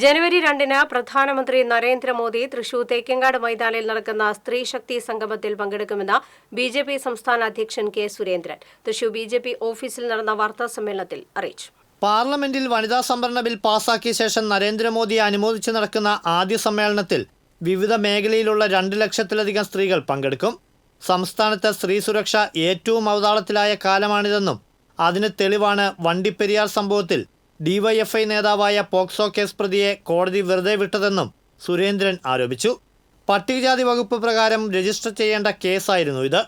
ജനുവരി രണ്ടിന് പ്രധാനമന്ത്രി നരേന്ദ്രമോദി തൃശൂർ തേക്കങ്കാട് മൈതാനിൽ നടക്കുന്ന സ്ത്രീ ശക്തി സംഗമത്തിൽ പങ്കെടുക്കുമെന്ന് ബി ജെ പി സംസ്ഥാന അധ്യക്ഷൻ K Surendran. Thrissur B J P ഓഫീസിൽ നടന്ന വാർത്താ സമ്മേളനത്തിൽ അറിയിച്ചു. പാർലമെന്റിൽ വനിതാ സംവരണ ബിൽ പാസാക്കിയ ശേഷം നരേന്ദ്രമോദിയെ അനുമോദിച്ച് നടക്കുന്ന ആദ്യ സമ്മേളനത്തിൽ വിവിധ മേഖലയിലുള്ള രണ്ട് ലക്ഷത്തിലധികം സ്ത്രീകൾ പങ്കെടുക്കും. സംസ്ഥാനത്ത് സ്ത്രീ സുരക്ഷ ഏറ്റവും അവതാളത്തിലായ കാലമാണിതെന്നും അതിന് തെളിവാണ് വണ്ടിപ്പെരിയാർ സംഭവത്തിൽ ഡിവൈഎഫ്ഐ നേതാവായ പോക്സോ കേസ് പ്രതിയെ കോടതി വെറുതെ വിട്ടതെന്നും സുരേന്ദ്രൻ ആരോപിച്ചു. പട്ടികജാതി വകുപ്പ് പ്രകാരം രജിസ്റ്റർ ചെയ്യേണ്ട കേസായിരുന്നു ഇത്.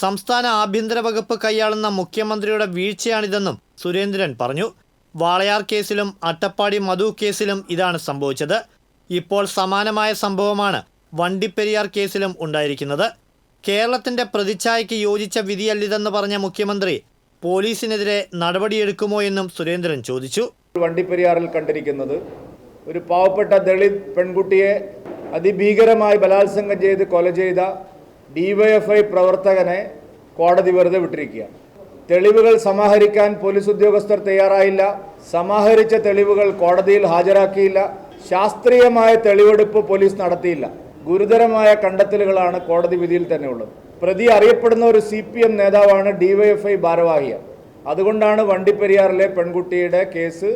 സംസ്ഥാന ആഭ്യന്തര വകുപ്പ് കൈയാളുന്ന മുഖ്യമന്ത്രിയുടെ വീഴ്ചയാണിതെന്നും സുരേന്ദ്രൻ പറഞ്ഞു. വാളയാർ കേസിലും അട്ടപ്പാടി മധു കേസിലും ഇതാണ് സംഭവിച്ചത്. ഇപ്പോൾ സമാനമായ സംഭവമാണ് വണ്ടിപ്പെരിയാർ കേസിലും ഉണ്ടായിരിക്കുന്നത്. കേരളത്തിന്റെ പ്രതിച്ഛായയ്ക്ക് യോജിച്ച വിധിയല്ലിതെന്ന് പറഞ്ഞ മുഖ്യമന്ത്രി പോലീസിനെതിരെ നടപടിയെടുക്കുമോ എന്നും സുരേന്ദ്രൻ ചോദിച്ചു. വണ്ടിപ്പെരിയാറിൽ കണ്ടിരിക്കുന്നത് ഒരു പാവപ്പെട്ട ദളിത് പെൺകുട്ടിയെ അതിഭീകരമായി ബലാത്സംഗം ചെയ്ത് കൊല ചെയ്ത ഡിവൈഎഫ്ഐ പ്രവർത്തകനെ കോടതി വെറുതെ വിട്ടിരിക്കുക. തെളിവുകൾ സമാഹരിക്കാൻ പോലീസ് ഉദ്യോഗസ്ഥർ തയ്യാറായില്ല. സമാഹരിച്ച തെളിവുകൾ കോടതിയിൽ ഹാജരാക്കിയില്ല. ശാസ്ത്രീയമായ തെളിവെടുപ്പ് പോലീസ് നടത്തിയില്ല. ഗുരുതരമായ കണ്ടെത്തലുകളാണ് കോടതി വിധിയിൽ തന്നെ ഉള്ളത്. പ്രതി അറിയപ്പെടുന്ന ഒരു സി പി എം നേതാവാണ് ഡിവൈഎഫ്ഐ ഭാരവാഹിയ അതുകൊണ്ടാണ് വണ്ടിപ്പെരിയാറിലെ പെൺകുട്ടിയുടെ കേസ്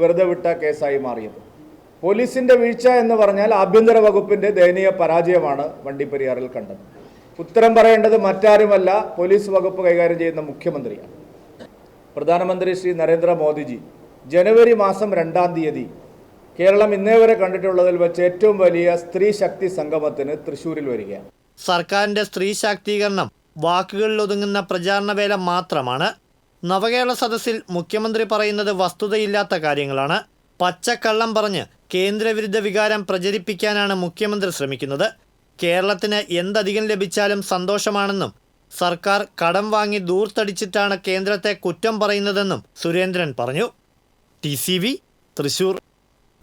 വെറുതെ വിട്ട കേസായി മാറിയത്. പോലീസിന്റെ വീഴ്ച എന്ന് പറഞ്ഞാൽ ആഭ്യന്തര വകുപ്പിന്റെ ദയനീയ പരാജയമാണ് വണ്ടിപ്പെരിയാറിൽ കണ്ടത്. ഉത്തരം പറയേണ്ടത് മറ്റാരുമല്ല പോലീസ് വകുപ്പ് കൈകാര്യം ചെയ്യുന്ന മുഖ്യമന്ത്രിയാണ്. പ്രധാനമന്ത്രി ശ്രീ നരേന്ദ്ര മോദിജി ജനുവരി മാസം രണ്ടാം തീയതി കേരളം ഇന്നേ വരെ കണ്ടിട്ടുള്ളതിൽ വെച്ച് ഏറ്റവും വലിയ സ്ത്രീ ശക്തി സംഗമത്തിന് തൃശ്ശൂരിൽ വരികയാണ്. സർക്കാരിന്റെ സ്ത്രീ ശാക്തീകരണം വാക്കുകളിൽ ഒതുങ്ങുന്ന പ്രചാരണ വേല മാത്രമാണ്. നവകേരള സദസ്സിൽ മുഖ്യമന്ത്രി പറയുന്നത് വസ്തുതയില്ലാത്ത കാര്യങ്ങളാണ്. പച്ചക്കള്ളം പറഞ്ഞ് കേന്ദ്രവിരുദ്ധ വികാരം പ്രചരിപ്പിക്കാനാണ് മുഖ്യമന്ത്രി ശ്രമിക്കുന്നത്. കേരളത്തിന് എന്തധികം ലഭിച്ചാലും സന്തോഷമാണെന്നും സർക്കാർ കടം വാങ്ങി ദൂർത്തടിച്ചിട്ടാണ് കേന്ദ്രത്തെ കുറ്റം പറയുന്നതെന്നും സുരേന്ദ്രൻ പറഞ്ഞു. ടി തൃശൂർ.